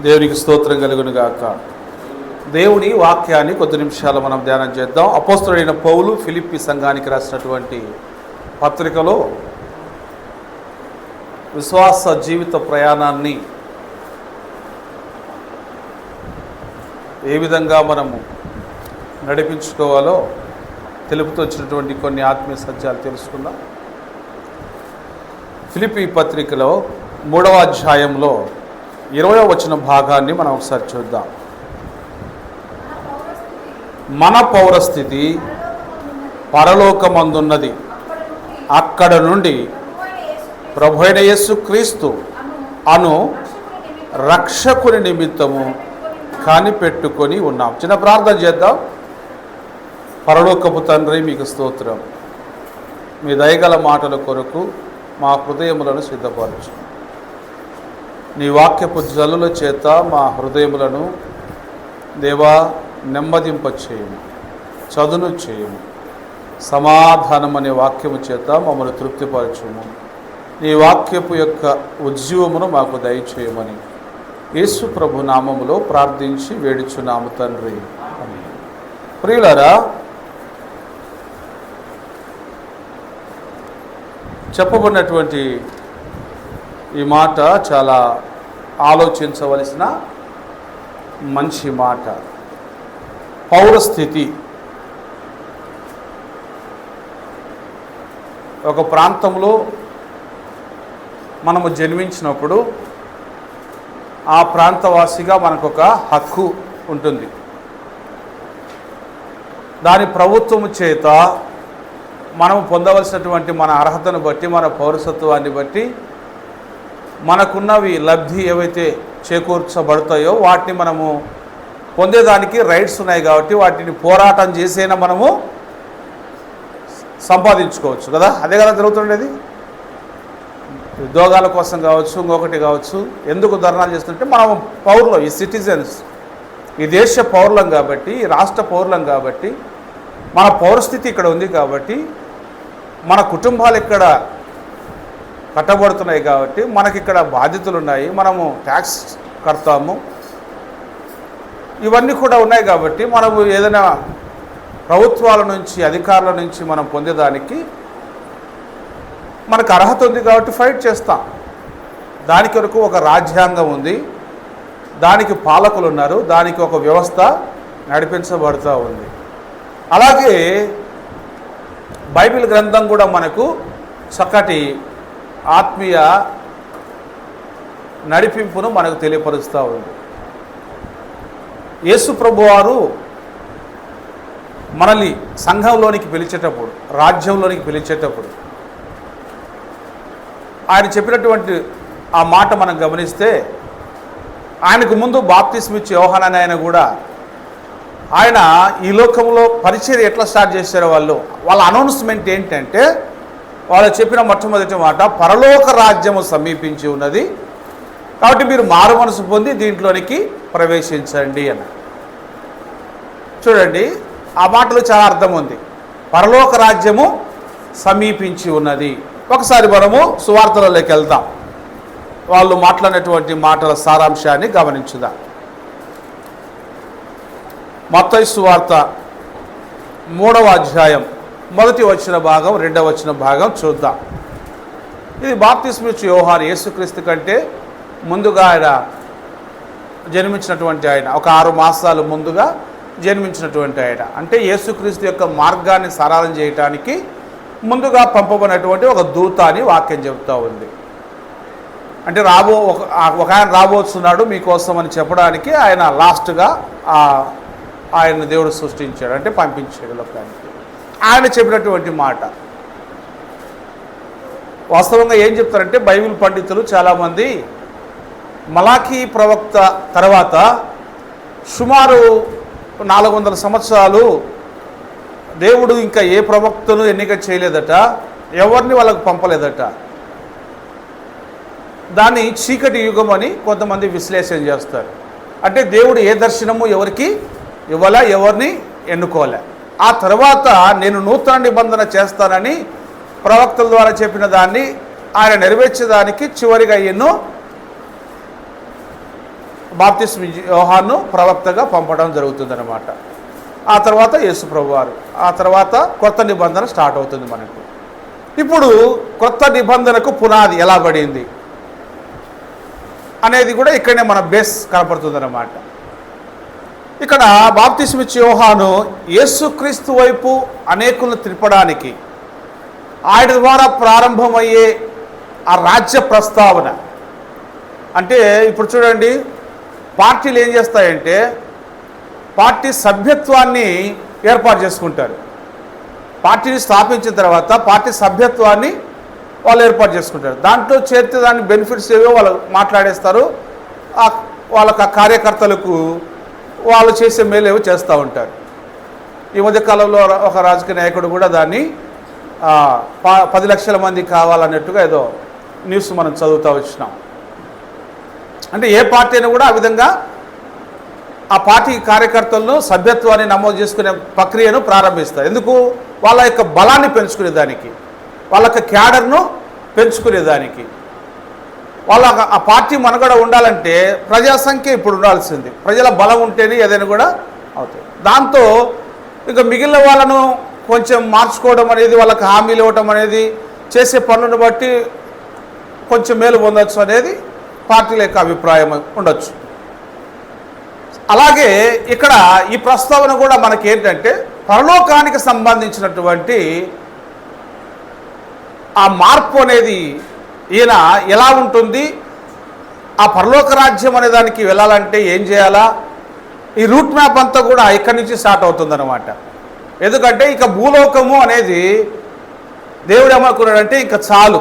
దేవునికి స్తోత్రం కలుగును గాక. దేవుని వాక్యాన్ని కొద్ది నిమిషాలు మనం ధ్యానం చేద్దాం. అపోస్తుడైన పౌలు ఫిలిప్పి సంఘానికి రాసినటువంటి పత్రికలో విశ్వాస జీవిత ప్రయాణాన్ని ఏ విధంగా మనము నడిపించుకోవాలో తెలుపుతూ వచ్చినటువంటి కొన్ని ఆత్మీయ సత్యాలు తెలుసుకుందాం. ఫిలిపి పత్రికలో మూడవ అధ్యాయంలో ఇరవై వచ్చిన భాగాన్ని మనం ఒకసారి చూద్దాం. మన పౌరస్థితి పరలోకమందున్నది. అక్కడ నుండి ప్రభు యేసు క్రీస్తు అను రక్షకుని నిమిత్తము కనిపెట్టుకొని ఉన్నాం. చిన్న ప్రార్థన చేద్దాం. పరలోకపు తండ్రి మీకు స్తోత్రం. మీ దయగల మాటల కొరకు మా హృదయములను సిద్ధపరచు. నీ వాక్యపు జల్లుల చేత మా హృదయములను దేవా నెమ్మదింప చేయము చదును చేయము. సమాధానం అనే వాక్యము చేత మమ్మల్ని తృప్తిపరచుము. నీ వాక్యపు యొక్క ఉజ్జీవమును మాకు దయచేయమని యేసు ప్రభు నామములో ప్రార్థించి వేడుచున్నాము తండ్రి. అని ప్రియులరా చెప్పబడినటువంటి ఈ మాట చాలా ఆలోచించవలసిన మంచి మాట. పౌరస్థితి. ఒక ప్రాంతంలో మనము జన్మించినప్పుడు ఆ ప్రాంతవాసిగా మనకొక హక్కు ఉంటుంది. దాని ప్రభుత్వము చేత మనం పొందవలసినటువంటి మన అర్హతను బట్టి మన పౌరసత్వాన్ని బట్టి మనకున్నవి లబ్ధి ఏవైతే చేకూర్చబడతాయో వాటిని మనము పొందేదానికి రైట్స్ ఉన్నాయి కాబట్టి వాటిని పోరాటం చేసైనా మనము సంపాదించుకోవచ్చు కదా? అదే కదా జరుగుతుండేది? ఉద్యోగాల కోసం కావచ్చు ఇంకొకటి కావచ్చు ఎందుకు ధర్నాలు చేస్తుంటే మనం పౌరులం ఈ సిటిజన్స్ ఈ దేశ పౌరులం కాబట్టి ఈ రాష్ట్ర పౌరులం కాబట్టి మన పౌరస్థితి ఇక్కడ ఉంది కాబట్టి మన కుటుంబాలు ఇక్కడ కట్టబడుతున్నాయి కాబట్టి మనకి ఇక్కడ బాధ్యతలు ఉన్నాయి మనము ట్యాక్స్ కడతాము. ఇవన్నీ కూడా ఉన్నాయి కాబట్టి మనము ఏదైనా ప్రభుత్వాల నుంచి అధికారుల నుంచి మనం పొందేదానికి మనకు అర్హత ఉంది కాబట్టి ఫైట్ చేస్తాం. దాని కొరకు ఒక రాజ్యాంగం ఉంది. దానికి పాలకులు ఉన్నారు. దానికి ఒక వ్యవస్థ నడిపించబడుతూ ఉంది. అలాగే బైబిల్ గ్రంథం కూడా మనకు చక్కటి ఆత్మీయ నడిపింపును మనకు తెలియపరుస్తూ ఉంది. యేసు ప్రభువారు మనల్ని సంఘంలోనికి పిలిచేటప్పుడు రాజ్యంలోనికి పిలిచేటప్పుడు ఆయన చెప్పినటువంటి ఆ మాట మనం గమనిస్తే ఆయనకు ముందు బాప్తిస్మిచ్చి యోహాన్ ఆయన కూడా ఆయన ఈ లోకంలో పరిచయం ఎట్లా స్టార్ట్ చేశారో వాళ్ళు? వాళ్ళ అనౌన్స్మెంట్ ఏంటంటే వాళ్ళు చెప్పిన మొట్టమొదటి మాట పరలోక రాజ్యము సమీపించి ఉన్నది. కాబట్టి మీరు మారు మనసు పొంది దీంట్లోనికి ప్రవేశించండి అని చూడండి ఆ మాటలో చాలా అర్థం ఉంది. పరలోక రాజ్యము సమీపించి ఉన్నది. ఒకసారి మనము సువార్తలలోకి వెళ్దాం. వాళ్ళు మాట్లాడినటువంటి మాటల సారాంశాన్ని గమనించుదాం. మత్తయి సువార్త మూడవ అధ్యాయం. మొదటి వచ్చిన భాగం రెండవ వచ్చిన భాగం చూద్దాం. ఇది బాప్తిస్మిచ్చు యోహాన్ యేసుక్రీస్తు కంటే ముందుగా ఆయన జన్మించినటువంటి ఆయన. ఒక ఆరు మాసాలు ముందుగా జన్మించినటువంటి ఆయన. అంటే యేసుక్రీస్తు యొక్క మార్గాన్ని సరళం చేయటానికి ముందుగా పంపబడినటువంటి ఒక దూత అని వాక్యం చెబుతూ ఉంది. అంటే రాబో ఒక ఒక ఆయన రాబోతున్నాడు మీకోసం అని చెప్పడానికి ఆయన లాస్ట్గా ఆయన దేవుడు సృష్టించాడు. అంటే పంపించాడు లోకానికి. ఆయన చెప్పినటువంటి మాట. వాస్తవంగా ఏం చెప్తారంటే బైబిల్ పండితులు చాలామంది మలాఖీ ప్రవక్త తర్వాత సుమారు నాలుగు వందల సంవత్సరాలు దేవుడు ఇంకా ఏ ప్రవక్తను ఎన్నిక చేయలేదట ఎవరిని వాళ్ళకు పంపలేదట. దాన్ని చీకటి యుగం అని కొంతమంది విశ్లేషణ చేస్తారు. అంటే దేవుడు ఏ దర్శనము ఎవరికి ఇవ్వాలా ఎవరిని ఎన్నుకోలే ఆ తర్వాత నేను నూతన నిబంధన చేస్తానని ప్రవక్తల ద్వారా చెప్పిన దాన్ని ఆయన నెరవేర్చేదానికి చివరిగా ఎన్నో బాప్తిస్ యోహాను ప్రవక్తగా పంపడం జరుగుతుందన్నమాట. ఆ తర్వాత యేసు ప్రభు వారు ఆ తర్వాత కొత్త నిబంధన స్టార్ట్ అవుతుంది మనకు. ఇప్పుడు కొత్త నిబంధనకు పునాది ఎలా పడింది అనేది కూడా ఇక్కడనే మన బేస్ కనపడుతుందన్నమాట. ఇక్కడ బాప్తిస్మిచ్ యోహాను యేసుక్రీస్తు వైపు అనేకులను తిప్పడానికి ఆయన ద్వారా ప్రారంభమయ్యే ఆ రాజ్య ప్రస్తావన. అంటే ఇప్పుడు చూడండి పార్టీలు ఏం చేస్తాయంటే పార్టీ సభ్యత్వాన్ని ఏర్పాటు చేసుకుంటారు. పార్టీని స్థాపించిన తర్వాత పార్టీ సభ్యత్వాన్ని వాళ్ళు ఏర్పాటు చేసుకుంటారు. దాంట్లో చేరితే దాని బెనిఫిట్స్ ఏవో వాళ్ళు మాట్లాడేస్తారు. వాళ్ళ వాళ్ళకి ఆ కార్యకర్తలకు వాళ్ళు చేసే మేలేవో చేస్తూ ఉంటారు. ఈ మధ్యకాలంలో ఒక రాజకీయ నాయకుడు కూడా దాన్ని ప- పది లక్షల మంది కావాలన్నట్టుగా ఏదో న్యూస్ మనం చదువుతూ వచ్చినాం. అంటే ఏ పార్టీ అయినా కూడా ఆ విధంగా ఆ పార్టీ కార్యకర్తలను సభ్యత్వాన్ని నమోదు చేసుకునే ప్రక్రియను ప్రారంభిస్తారు. ఎందుకు? వాళ్ళ యొక్క బలాన్ని పెంచుకునే దానికి వాళ్ళ యొక్క క్యాడర్ను పెంచుకునే దానికి వాళ్ళ ఆ పార్టీ మనుగడ ఉండాలంటే ప్రజా సంఖ్య ఇప్పుడు ఉండాల్సింది. ప్రజల బలం ఉంటేనే ఏదైనా కూడా అవుతుంది దాంతో ఇంకా మిగిలిన వాళ్ళను కొంచెం మార్చుకోవడం అనేది వాళ్ళకి హామీలు ఇవ్వటం అనేది చేసే పనులను బట్టి కొంచెం మేలు పొందొచ్చు అనేది పార్టీల యొక్క అభిప్రాయం ఉండొచ్చు. అలాగే ఇక్కడ ఈ ప్రస్తావన కూడా మనకి ఏంటంటే పరలోకానికి సంబంధించినటువంటి ఆ మార్పు అనేది ఈయన ఎలా ఉంటుంది? ఆ పరలోక రాజ్యం అనే దానికి వెళ్ళాలంటే ఏం చేయాలా? ఈ రూట్ మ్యాప్ అంతా కూడా ఇక్కడి నుంచి స్టార్ట్ అవుతుందన్నమాట. ఎందుకంటే ఇక భూలోకము అనేది దేవుడు ఏమనుకున్నాడంటే ఇక చాలు.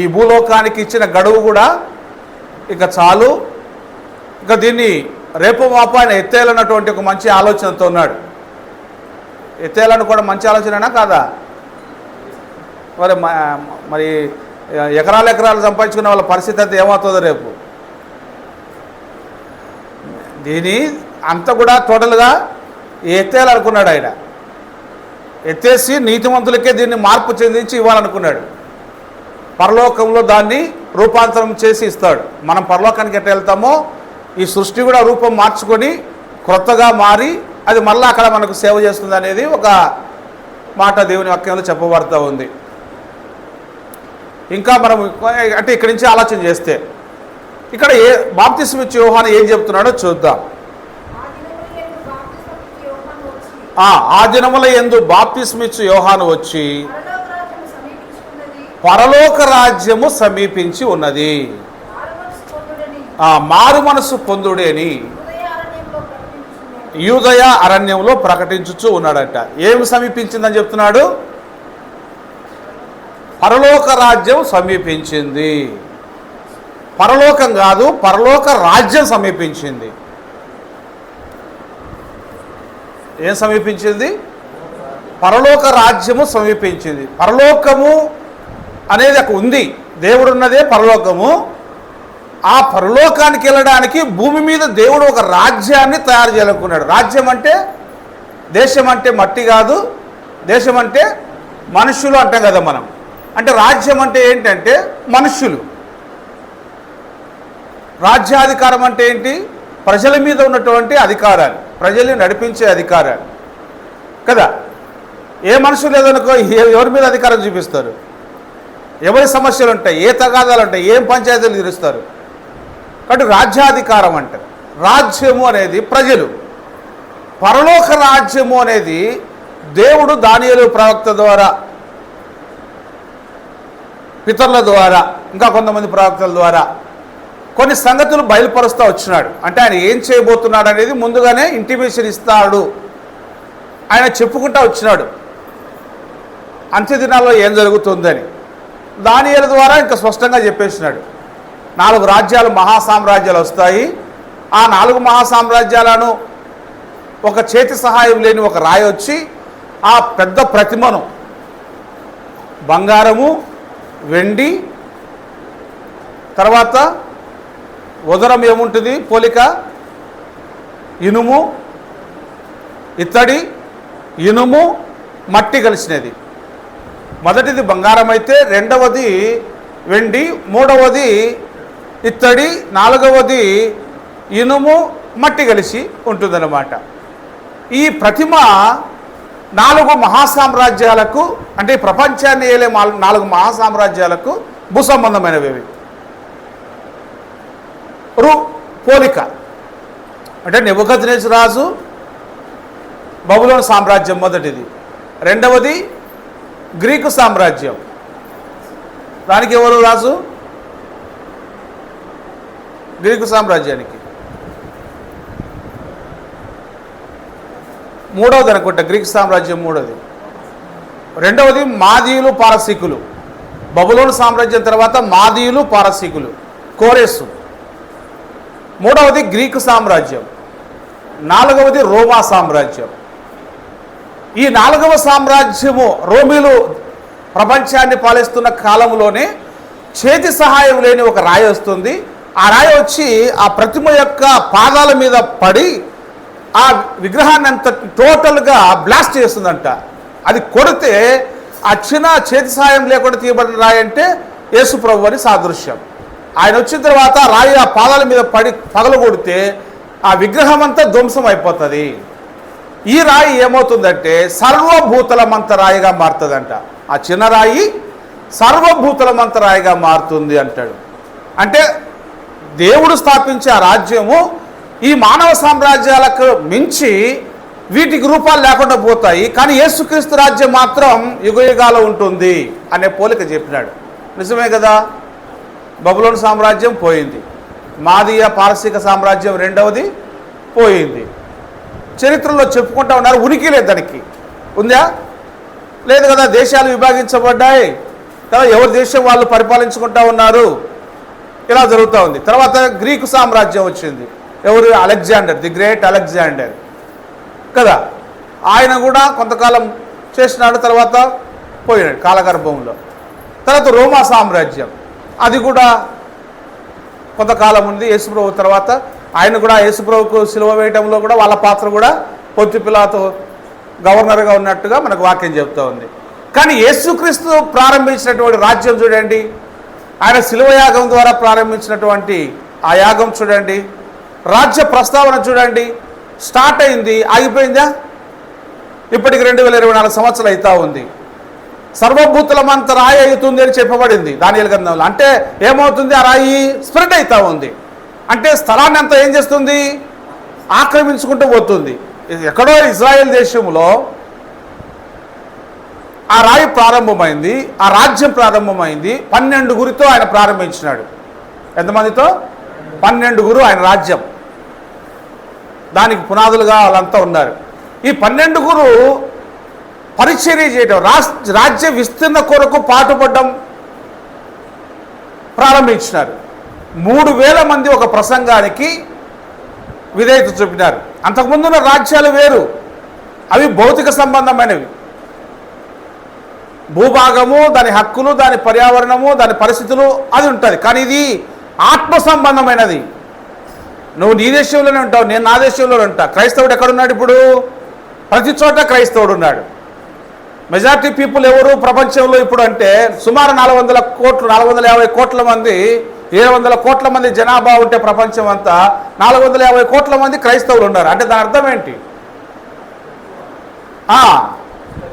ఈ భూలోకానికి ఇచ్చిన గడువు కూడా ఇక చాలు. ఇక దీన్ని రేపు మాపు ఆయన ఎత్తేయాలన్నటువంటి ఒక మంచి ఆలోచనతో ఉన్నాడు. ఎత్తేయాలని కూడా మంచి ఆలోచననా కాదా? మరి మరి ఎకరాలు ఎకరాలు సంపాదించుకున్న వాళ్ళ పరిస్థితి అంతా ఏమవుతుందో రేపు. దీని అంతా కూడా టోటల్గా ఎత్తేయాలనుకున్నాడు ఆయన. ఎత్తేసి నీతిమంతులకే దీన్ని మార్పు చెందించి ఇవ్వాలనుకున్నాడు. పరలోకంలో దాన్ని రూపాంతరం చేసి ఇస్తాడు. మనం పరలోకానికి ఎట్లా వెళ్తామో ఈ సృష్టి కూడా రూపం మార్చుకొని క్రొత్తగా మారి అది మళ్ళీ అక్కడ మనకు సేవ చేస్తుంది అనేది ఒక మాట దేవుని వాక్యంలో చెప్పబడుతూ ఉంది. ఇంకా మనం అంటే ఇక్కడి నుంచి ఆలోచన చేస్తే ఇక్కడ ఏ బాప్తిస్మ ఇచ్చే వ్యూహాన్ని ఏం చెప్తున్నాడో చూద్దాం. ఆ దినముల యందు బాప్తిస్మము ఇచ్చు యోహాను వచ్చి ఎందు బాప్తిస్మిచ్చు యోహాను వచ్చి పరలోక రాజ్యము సమీపించి ఉన్నది. ఆ మారు మనసు పొందుడేని యూదయ అరణ్యంలో ప్రకటించుచూ ఉన్నాడట. ఏమి సమీపించిందని చెప్తున్నాడు? పరలోక రాజ్యం సమీపించింది. పరలోకం కాదు పరలోక రాజ్యం సమీపించింది. ఏం సమీపించింది? పరలోక రాజ్యము సమీపించింది. పరలోకము అనేది అక్కడ ఉంది. దేవుడు ఉన్నదే పరలోకము. ఆ పరలోకానికి వెళ్ళడానికి భూమి మీద దేవుడు ఒక రాజ్యాన్ని తయారు చేయాలనుకున్నాడు. రాజ్యం అంటే దేశం అంటే మట్టి కాదు. దేశం అంటే మనుషులు అంటాం కదా మనం. అంటే రాజ్యం అంటే ఏంటంటే మనుషులు రాజ్యాధికారం అంటే ఏంటి? ప్రజల మీద ఉన్నటువంటి అధికారాలు. ప్రజల్ని నడిపించే అధికారాలు. కదా? ఏ మనుషులు లేదనుకో ఎవరి మీద అధికారం చూపిస్తారు? ఎవరి సమస్యలు ఉంటాయి? ఏ తగాదాలు ఉంటాయి? ఏం పంచాయతీలు తీరుస్తారు? కాబట్టి రాజ్యాధికారం అంటారు రాజ్యము అనేది ప్రజలు. పరలోక రాజ్యము అనేది దేవుడు దానియలు ప్రవక్త ద్వారా పితరుల ద్వారా ఇంకా కొంతమంది ప్రవక్తల ద్వారా కొన్ని సంగతులు బయలుపరుస్తూ వచ్చినాడు. అంటే ఆయన ఏం చేయబోతున్నాడు అనేది ముందుగానే ఇంటిమేషన్ ఇస్తాడు. ఆయన చెప్పుకుంటా వచ్చినాడు. అంత్యదినాల్లో ఏం జరుగుతుందని. దానియల ద్వారా ఇంకా స్పష్టంగా చెప్పేసినాడు. నాలుగు రాజ్యాలు మహాసామ్రాజ్యాలు వస్తాయి. ఆ నాలుగు మహాసామ్రాజ్యాలను ఒక చేతి సహాయం లేని ఒక రాయి వచ్చి ఆ పెద్ద ప్రతిమను బంగారము వెండి తర్వాత ఉదరం ఏముంటుంది? పోలిక ఇనుము ఇత్తడి ఇనుము మట్టి కలిసినది. మొదటిది బంగారం అయితే రెండవది వెండి మూడవది ఇత్తడి నాలుగవది ఇనుము మట్టి కలిసి ఉంటుందన్నమాట. ఈ ప్రతిమ నాలుగు మహాసామ్రాజ్యాలకు అంటే ప్రపంచాన్ని ఏలే మాల్- నాలుగు మహాసామ్రాజ్యాలకు భూసంబంధమైనవి రు పోలిక. అంటే నెబుకద్నేజ్ రాజు బబులోని సామ్రాజ్యం మొదటిది. రెండవది గ్రీకు సామ్రాజ్యం. దానికి ఎవరు రాజు? గ్రీకు సామ్రాజ్యానికి. మూడవది అనుకుంటా గ్రీక్ సామ్రాజ్యం మూడవది. రెండవది మాదీయులు పారసీకులు. బబులోను సామ్రాజ్యం తర్వాత మాదీయులు పారసీకులు కోరేసు. మూడవది గ్రీకు సామ్రాజ్యం. నాలుగవది రోమా సామ్రాజ్యం. ఈ నాలుగవ సామ్రాజ్యము రోమిలు ప్రపంచాన్ని పాలిస్తున్న కాలంలోనే చేతి సహాయం లేని ఒక రాయి వస్తుంది. ఆ రాయి వచ్చి ఆ ప్రతిమ యొక్క పాదాల మీద పడి ఆ విగ్రహాన్ని అంత టోటల్గా బ్లాస్ట్ చేస్తుందంట. అది కొడితే ఆ చిన్న చేతి సాయం లేకుండా తీయబడిన రాయి అంటే యేసు ప్రభు అని సాదృశ్యం. ఆయన వచ్చిన తర్వాత రాయి ఆ పాదాల మీద పడి పగలు కొడితే ఆ విగ్రహం అంతా ధ్వంసం అయిపోతుంది. ఈ రాయి ఏమవుతుందంటే సర్వభూతలమంత రాయిగా మారుతుందంట. ఆ చిన్న రాయి సర్వభూతలమంత రాయిగా మారుతుంది అంటాడు. అంటే దేవుడు స్థాపించే ఆ రాజ్యము ఈ మానవ సామ్రాజ్యాలకు మించి వీటికి రూపాలు లేకుండా పోతాయి. కానీ యేసుక్రీస్తు రాజ్యం మాత్రం యుగయుగాల ఉంటుంది అనే పోలిక చెప్పినాడు. నిజమే కదా? బబులోని సామ్రాజ్యం పోయింది. మాదీయ పారసీక సామ్రాజ్యం రెండవది పోయింది. చరిత్రలో చెప్పుకుంటా ఉన్నారు ఉనికి లేదు దానికి. ఉందా? లేదు కదా? దేశాలు విభాగించబడ్డాయి. కదా? ఎవరి దేశం వాళ్ళు పరిపాలించుకుంటా ఉన్నారు? ఇలా జరుగుతూ ఉంది. తర్వాత గ్రీకు సామ్రాజ్యం వచ్చింది. ఎవరు? Alexander the great Alexander. కదా? ఆయన కూడా కొంతకాలం చేసినాడు తర్వాత పోయినాడు కాలగర్భంలో. తర్వాత రోమా సామ్రాజ్యం. అది కూడా కొంతకాలం ఉంది యేసుప్రభు తర్వాత. ఆయన కూడా యేసుప్రభుకు సిలువ వేయటంలో కూడా వాళ్ళ పాత్ర కూడా పొత్తి గవర్నర్గా ఉన్నట్టుగా మనకు వాక్యం చెప్తూ ఉంది. కానీ యేసుక్రీస్తు ప్రారంభించినటువంటి రాజ్యం చూడండి. ఆయన శిలువ యాగం ద్వారా ప్రారంభించినటువంటి ఆ యాగం చూడండి. రాజ్య ప్రస్తావన చూడండి. స్టార్ట్ అయింది ఆగిపోయిందా? ఇప్పటికి రెండు వేల ఇరవై నాలుగు సంవత్సరాలు అవుతా ఉంది. సర్వభూతులమంత రాయి అవుతుంది అని చెప్పబడింది దాని గ్రంథంలో. అంటే ఏమవుతుంది? ఆ రాయి స్ప్రెడ్ అవుతూ ఉంది. అంటే స్థలాన్ని అంతా ఏం చేస్తుంది? ఆక్రమించుకుంటూ పోతుంది. ఇది ఎక్కడో ఇజ్రాయెల్ దేశంలో ఆ రాయి ప్రారంభమైంది ఆ రాజ్యం ప్రారంభమైంది పన్నెండుగురితో ఆయన ప్రారంభించినాడు. ఎంతమందితో? పన్నెండుగురు ఆయన రాజ్యం. దానికి పునాదులుగా వాళ్ళంతా ఉన్నారు. ఈ పన్నెండుగురు పరిచర్య చేయడం రాజ్య విస్తీర్ణ కొరకు పాటుపడడం ప్రారంభించినారు. మూడు వేల మంది ఒక ప్రసంగానికి విధేయత చూపినారు. అంతకుముందున్న రాజ్యాలు వేరు. అవి భౌతిక సంబంధమైనవి. భూభాగము దాని హక్కులు దాని పర్యావరణము దాని పరిస్థితులు అది ఉంటుంది. కానీ ఇది ఆత్మ సంబంధమైనది. నువ్వు నీ దేశంలోనే ఉంటావు నేను నా దేశంలోనే ఉంటా. క్రైస్తవుడు ఎక్కడున్నాడు ఇప్పుడు? ప్రతి చోట క్రైస్తవుడు ఉన్నాడు. మెజార్టీ పీపుల్ ఎవరు ప్రపంచంలో ఇప్పుడు అంటే సుమారు నాలుగు వందల కోట్లు నాలుగు వందల యాభై కోట్ల మంది ఏడు వందల కోట్ల మంది జనాభా ఉంటే ప్రపంచం అంతా నాలుగు వందల యాభై కోట్ల మంది క్రైస్తవులు ఉన్నారు. అంటే దాని అర్థం ఏంటి?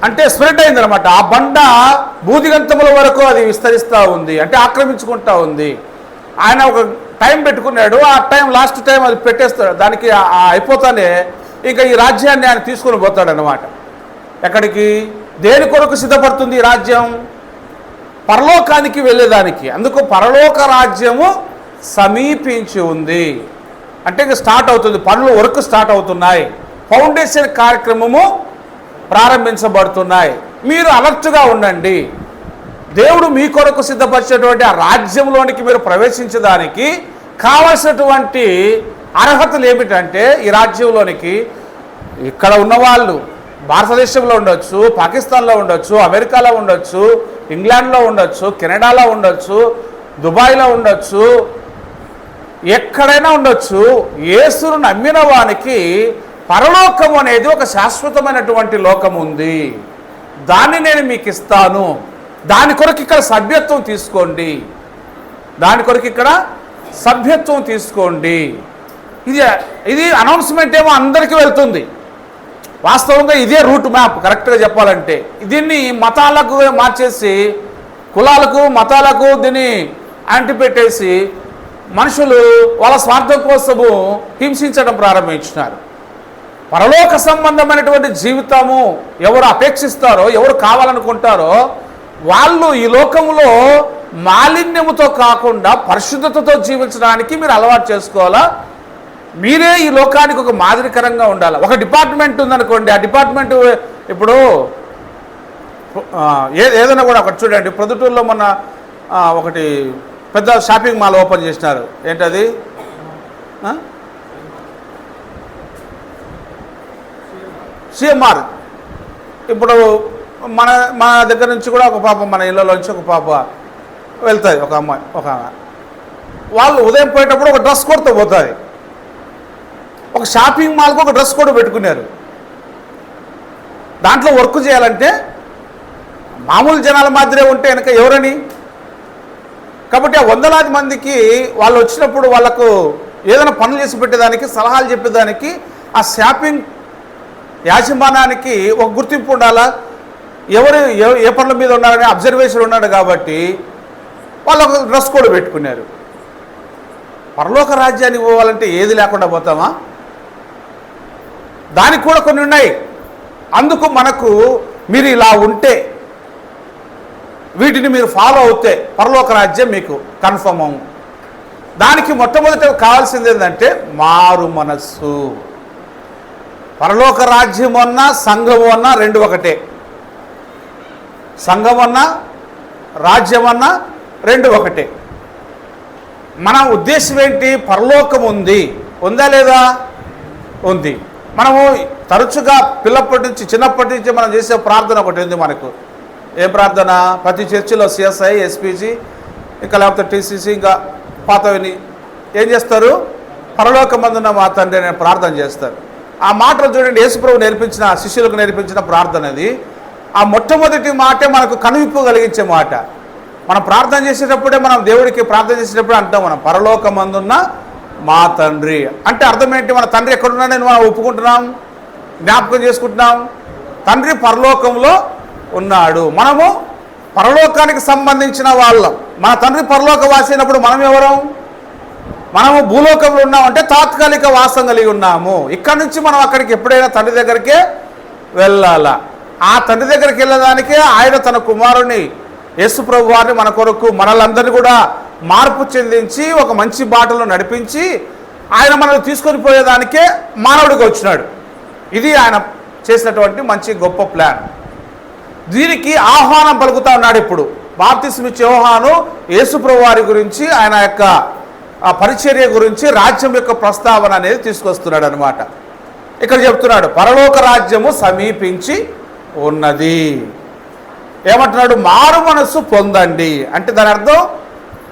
అంటే స్ప్రెడ్ అయిందనమాట ఆ బండ బూదిగంతముల వరకు అది విస్తరిస్తూ ఉంది అంటే ఆక్రమించుకుంటా ఉంది. ఆయన ఒక టైం పెట్టుకున్నాడు ఆ టైం లాస్ట్ టైం అది పెట్టేస్తాడు దానికి అయిపోతానే ఇంకా ఈ రాజ్యాన్ని ఆయన తీసుకొని పోతాడనమాట ఎక్కడికి? దేని కొరకు సిద్ధపడుతుంది ఈ రాజ్యం? పరలోకానికి వెళ్ళేదానికి. అందుకు పరలోక రాజ్యము సమీపించి ఉంది. అంటే ఇక స్టార్ట్ అవుతుంది పనులు వర్క్ స్టార్ట్ అవుతున్నాయి. ఫౌండేషన్ కార్యక్రమము ప్రారంభించబడుతున్నాయి. మీరు అలర్ట్గా ఉండండి. దేవుడు మీ కొరకు సిద్ధపరిచేటువంటి ఆ రాజ్యంలోనికి మీరు ప్రవేశించడానికి కావలసినటువంటి అర్హతలు ఏమిటంటే ఈ రాజ్యంలోనికి ఇక్కడ ఉన్నవాళ్ళు భారతదేశంలో ఉండొచ్చు పాకిస్తాన్లో ఉండొచ్చు అమెరికాలో ఉండొచ్చు ఇంగ్లాండ్లో ఉండొచ్చు కెనడాలో ఉండొచ్చు దుబాయ్లో ఉండొచ్చు ఎక్కడైనా ఉండొచ్చు. యేసును నమ్మిన వానికి పరలోకం అనేది ఒక శాశ్వతమైనటువంటి లోకం ఉంది. దాన్ని నేను మీకు ఇస్తాను. దాని కొరకు ఇక్కడ సభ్యత్వం తీసుకోండి. దాని కొరకు ఇక్కడ సభ్యత్వం తీసుకోండి. ఇది ఇది అనౌన్స్మెంట్ ఏమో అందరికీ వెళ్తుంది. వాస్తవంగా ఇదే రూట్ మ్యాప్ కరెక్ట్గా చెప్పాలంటే. దీన్ని మతాలకు మార్చేసి కులాలకు మతాలకు దీన్ని అంటిపెట్టేసి మనుషులు వాళ్ళ స్వార్థం కోసము హింసించడం ప్రారంభించినారు. పరలోక సంబంధమైనటువంటి జీవితము ఎవరు అపేక్షిస్తారో ఎవరు కావాలనుకుంటారో వాళ్ళు ఈ లోకంలో మాలిన్యముతో కాకుండా పరిశుద్ధతతో జీవించడానికి మీరు అలవాటు చేసుకోవాలా? మీరే ఈ లోకానికి ఒక మాదిరికరంగా ఉండాలి? ఒక డిపార్ట్మెంట్ ఉందనుకోండి ఆ డిపార్ట్మెంట్ ఇప్పుడు ఏ ఏదైనా కూడా ఒకటి చూడండి. ప్రొద్దుటూరులో మొన్న ఒకటి పెద్ద షాపింగ్ మాల్ ఓపెన్ చేసినారు. ఏంటది? సిఎంఆర్. ఇప్పుడు మన మన దగ్గర నుంచి కూడా ఒక పాప మన ఇళ్ళలోంచి ఒక పాప వెళ్తుంది ఒక అమ్మాయి ఒక ఆమె. వాళ్ళు ఉదయం పోయేటప్పుడు ఒక డ్రెస్ కోడ్తో పోతుంది. ఒక షాపింగ్ మాల్కి ఒక డ్రెస్ కోడ్ పెట్టుకున్నారు. దాంట్లో వర్క్ చేయాలంటే మామూలు జనాల మాదిరే ఉంటే వెనక ఎవరని? కాబట్టి ఆ వందలాది మందికి వాళ్ళు వచ్చినప్పుడు వాళ్ళకు ఏదైనా పనులు చేసి పెట్టేదానికి సలహాలు చెప్పేదానికి ఆ షాపింగ్ యాజమానానికి ఒక గుర్తింపు ఉండాలా? ఎవరు ఏ పనుల మీద ఉన్నారని అబ్జర్వేషన్ ఉన్నాడు కాబట్టి వాళ్ళు ఒక డ్రెస్ కోడ్ పెట్టుకున్నారు. పరలోక రాజ్యానికి పోవాలంటే ఏది లేకుండా పోతామా? దానికి కూడా కొన్ని ఉన్నాయి. అందుకు మనకు మీరు ఇలా ఉంటే వీటిని మీరు ఫాలో అవుతే పరలోక రాజ్యం మీకు కన్ఫర్మ్ అవు దానికి మొట్టమొదట కావాల్సింది ఏంటంటే మారు మనస్సు. పరలోక రాజ్యం అన్నా సంఘం అన్నా రెండు ఒకటే. సంఘం అన్నా రాజ్యం అన్నా రెండు ఒకటే. మన ఉద్దేశం ఏంటి? పరలోకం ఉంది. ఉందా లేదా? ఉంది. మనము తరచుగా పిల్లప్పటి నుంచి చిన్నప్పటి నుంచి మనం చేసే ప్రార్థన ఒకటి ఉంది మనకు. ఏ ప్రార్థన? ప్రతి చర్చిలో సిఎస్ఐ ఎస్పీజీ ఇంకా లేకపోతే టీసీసీ ఇంకా పాతవిని ఏం చేస్తారు? పరలోకమందున్న మా తండ్రి నేను ప్రార్థన చేస్తారు. ఆ మాటలు చూడండి యేసుప్రభు నేర్పించిన శిష్యులకు నేర్పించిన ప్రార్థన అది. ఆ మొట్టమొదటి మాటే మనకు కనువిప్పు కలిగించే మాట. మనం ప్రార్థన చేసేటప్పుడే మనం దేవుడికి ప్రార్థన చేసేటప్పుడు అంటాం మనం పరలోకమందున్న మా తండ్రి. అంటే అర్థం ఏంటి మన తండ్రి ఎక్కడున్నాడని మనం ఒప్పుకుంటున్నాం జ్ఞాపకం చేసుకుంటున్నాం. తండ్రి పరలోకంలో ఉన్నాడు. మనము పరలోకానికి సంబంధించిన వాళ్ళం. మన తండ్రి పరలోక వాసి అయినప్పుడు మనం ఎవరం? మనము భూలోకంలో ఉన్నామంటే తాత్కాలిక వాసం కలిగి ఉన్నాము. ఇక్కడ నుంచి మనం అక్కడికి ఎప్పుడైనా తండ్రి దగ్గరికే వెళ్ళాలా? ఆ తండ్రి దగ్గరికి వెళ్ళడానికే ఆయన తన కుమారుని యేసు ప్రభు వారిని మన కొరకు మనలందరినీ కూడా మార్పు చెందించి ఒక మంచి బాటలో నడిపించి ఆయన మనల్ని తీసుకొని పోయేదానికే మానవుడికి వచ్చినాడు. ఇది ఆయన చేసినటువంటి మంచి గొప్ప ప్లాన్. దీనికి ఆహ్వానం పలుకుతా ఉన్నాడు ఇప్పుడు. బాప్తిస్మిచ్ యోహాను యేసుప్రభు వారి గురించి ఆయన యొక్క పరిచర్య గురించి రాజ్యం యొక్క ప్రస్తావన అనేది తీసుకొస్తున్నాడు అనమాట ఇక్కడ చెప్తున్నాడు పరలోక రాజ్యము సమీపించి ఉన్నది. ఏమంటున్నాడు? మారు మనస్సు పొందండి. అంటే దాని అర్థం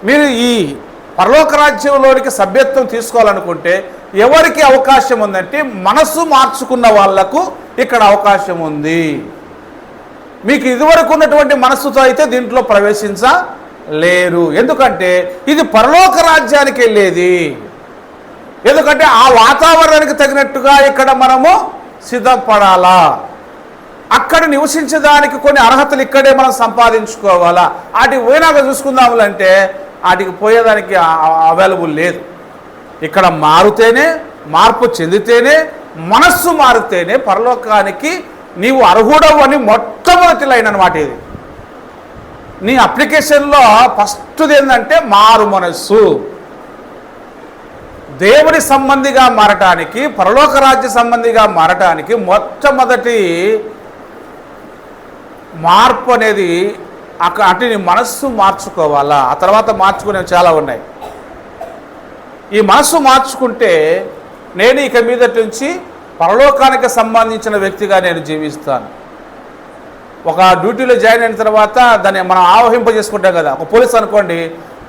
మీరు ఈ పరలోక రాజ్యంలోనికి సభ్యత్వం తీసుకోవాలనుకుంటే ఎవరికి అవకాశం ఉందంటే మనస్సు మార్చుకున్న వాళ్ళకు ఇక్కడ అవకాశం ఉంది. మీకు ఇదివరకు ఉన్నటువంటి మనస్సుతో అయితే దీంట్లో ప్రవేశించలేరు. ఎందుకంటే ఇది పరలోక రాజ్యానికి వెళ్ళేది. ఎందుకంటే ఆ వాతావరణానికి తగినట్టుగా ఇక్కడ మనము సిద్ధపడాలా. అక్కడ నివసించడానికి కొన్ని అర్హతలు ఇక్కడే మనం సంపాదించుకోవాలా? వాటికి పోయినాక చూసుకుందాములంటే వాటికి పోయేదానికి అవైలబుల్ లేదు. ఇక్కడ మారుతేనే మార్పు చెందితేనే మనస్సు మారితేనే పరలోకానికి నీవు అర్హుడవు అని మొట్టమొదటి లైన్ అనమాట ఇది. నీ అప్లికేషన్లో ఫస్ట్ది ఏంటంటే మారు మనస్సు. దేవుని సంబంధిగా మారటానికి పరలోక రాజ్య సంబంధిగా మారటానికి మొట్టమొదటి మార్పు అనేది అక్కడ అంటే నీ మనస్సు మార్చుకోవాలా? ఆ తర్వాత మార్చుకునేవి చాలా ఉన్నాయి. ఈ మనస్సు మార్చుకుంటే నేను ఇక మీదటి నుంచి పరలోకానికి సంబంధించిన వ్యక్తిగా నేను జీవిస్తాను. ఒక డ్యూటీలో జాయిన్ అయిన తర్వాత దాన్ని మనం ఆవహింపజేసుకుంటాం కదా. ఒక పోలీస్ అనుకోండి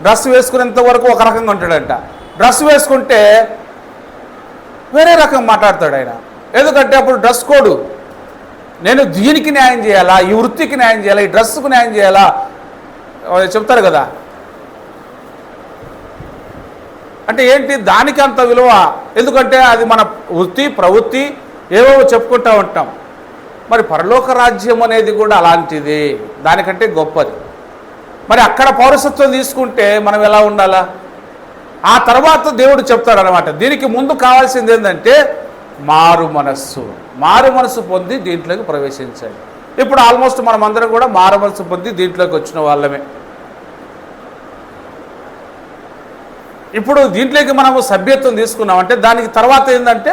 డ్రెస్ వేసుకునేంత వరకు ఒక రకంగా ఉంటాడంట. డ్రెస్ వేసుకుంటే వేరే రకం మాట్లాడతాడు ఆయన. ఎందుకంటే అప్పుడు డ్రెస్ కోడ్ నేను దీనికి న్యాయం చేయాలా? ఈ వృత్తికి న్యాయం చేయాలా? ఈ డ్రెస్సుకు న్యాయం చేయాలా? చెప్తారు కదా. అంటే ఏంటి? దానికి అంత విలువ. ఎందుకంటే అది మన వృత్తి ప్రవృత్తి ఏవో చెప్పుకుంటూ ఉంటాం. మరి పరలోక రాజ్యం అనేది కూడా అలాంటిది. దానికంటే గొప్పది. మరి అక్కడ పౌరసత్వం తీసుకుంటే మనం ఎలా ఉండాలా? ఆ తర్వాత దేవుడు చెప్తాడనమాట దీనికి ముందు కావాల్సింది ఏంటంటే మారు మనస్సు. మారు మనసు పొంది దీంట్లోకి ప్రవేశించండి. ఇప్పుడు ఆల్మోస్ట్ మనం అందరం కూడా మారు మనసు పొంది దీంట్లోకి వచ్చిన వాళ్ళమే. ఇప్పుడు దీంట్లోకి మనము సభ్యత్వం తీసుకున్నామంటే దానికి తర్వాత ఏంటంటే